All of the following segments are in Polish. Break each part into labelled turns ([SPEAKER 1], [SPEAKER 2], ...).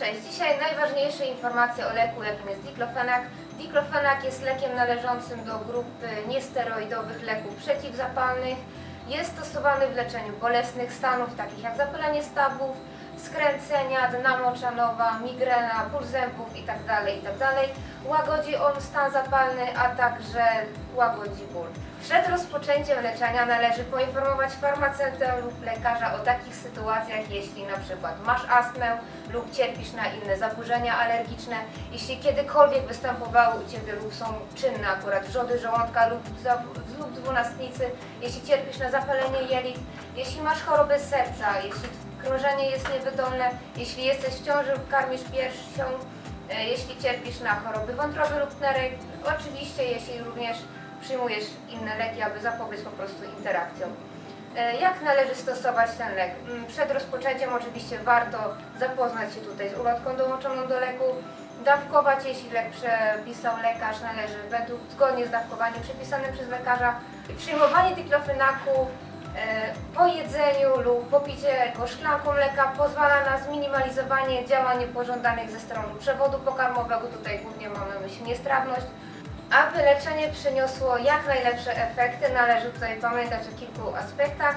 [SPEAKER 1] Cześć, dzisiaj najważniejsze informacje o leku, jakim jest diklofenak. Diklofenak jest lekiem należącym do grupy niesteroidowych leków przeciwzapalnych. Jest stosowany w leczeniu bolesnych stanów takich jak zapalenie stawów, skręcenia, dna moczanowa, migrena, ból zębów itd. itd. Łagodzi on stan zapalny, a także łagodzi ból. Przed rozpoczęciem leczenia należy poinformować farmaceutę lub lekarza o takich sytuacjach, jeśli na przykład masz astmę lub cierpisz na inne zaburzenia alergiczne, jeśli kiedykolwiek występowały u Ciebie lub są czynne akurat wrzody żołądka lub, lub dwunastnicy, jeśli cierpisz na zapalenie jelit, jeśli masz chorobę serca, jeśli krążenie jest niewydolne, jeśli jesteś w ciąży lub karmisz piersią, e, jeśli cierpisz na choroby wątroby lub nerek, oczywiście jeśli również przyjmujesz inne leki, aby zapobiec po prostu interakcjom. E, Jak należy stosować ten lek? Mm, Przed rozpoczęciem oczywiście warto zapoznać się tutaj z ulotką dołączoną do leku, dawkować, jeśli lek przepisał lekarz, należy według, zgodnie z dawkowaniem przepisanym przez lekarza. Przyjmowanie diklofenaku e, po jedzeniu lub popiciu szklanką leka pozwala na zminimalizowanie działań niepożądanych ze strony przewodu pokarmowego, tutaj głównie mamy na myśli niestrawność, aby leczenie przyniosło jak najlepsze efekty, należy tutaj pamiętać o kilku aspektach.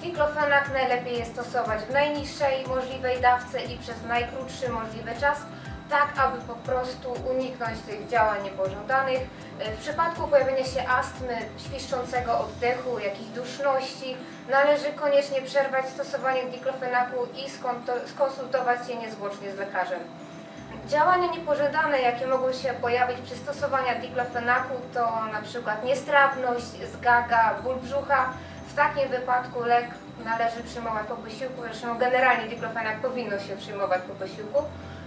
[SPEAKER 1] Diklofenak najlepiej jest stosować w najniższej możliwej dawce i przez najkrótszy możliwy czas, tak aby po prostu uniknąć tych działań niepożądanych. W przypadku pojawienia się astmy, świszczącego oddechu, jakiejś duszności, należy koniecznie przerwać stosowanie diklofenaku i skonsultować się niezwłocznie z lekarzem. Działania niepożądane, jakie mogą się pojawić przy stosowaniu diklofenaku to na przykład niestrawność, zgaga, ból brzucha. W takim wypadku lek należy przyjmować po posiłku, zresztą generalnie diklofenak powinno się przyjmować po posiłku.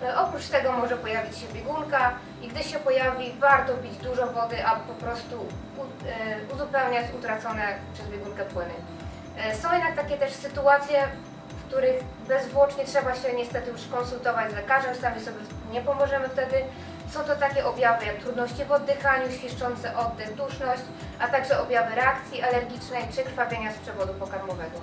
[SPEAKER 1] E, Oprócz tego może pojawić się biegunka i gdy się pojawi warto pić dużo wody, aby po prostu e, uzupełniać utracone przez biegunkę płyny. E, Są jednak takie też sytuacje, których bezwłocznie trzeba się niestety już konsultować z lekarzem, sami sobie nie pomożemy wtedy. Są to takie objawy jak trudności w oddychaniu, świszczący oddech, duszność, a także objawy reakcji alergicznej czy krwawienia z przewodu pokarmowego.